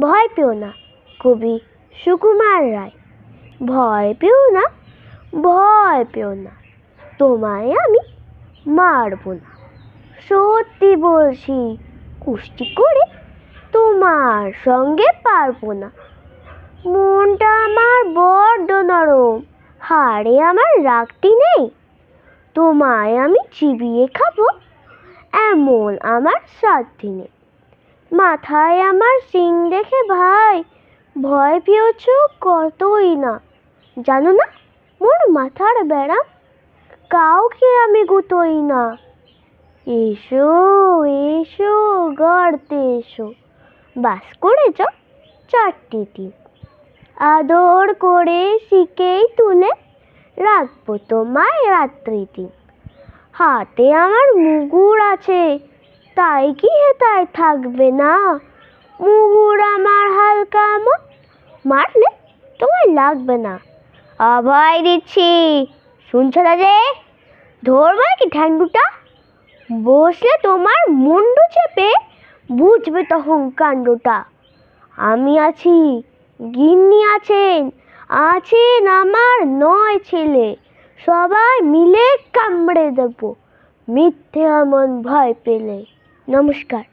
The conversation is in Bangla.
ভয় পেও না, কবি সুকুমার রায়। ভয় পেও না, ভয় পেও না, তোমায় আমি মারবো না। সত্যি বলছি কুষ্টি করে তোমার সঙ্গে পারব না। মনটা আমার বড্ড নরম, হাড়ে আমার রাগটি নেই। তোমায় আমি চিবিয়ে খাব, এমন আমার সাধ্যি নেই। মাথায় আমার সিং দেখে ভাই, ভয় পেয়েছ কতই না? জানো না, মোর মাথার ব্যারাম কাউকে আমি গুতোই না। এসো এসো গড়তে এসো, বাস করেছ চারটি দিন। আদর করে শিকেই তুলে রাখব তোমায় রাত্রি দিন। হাতে আমার মুগুর আছে তাই কি হেতায় থাকবে না? মুগুর আমার হালকা মন মারলে তোমায় লাগবে না। অভয় দিচ্ছি, শুনছো যে? ধরবে কি ঠান্ডুটা বসলে তোমার মুন্ডু চেপে বুঝবে তখন কাণ্ডটা। আমি আছি, গিন্নি আছেন আছেন আমার নয় ছেলে। সবাই মিলে কামড়ে দেবো, মিথ্যে এমন ভয় পেলে। নমস্কার।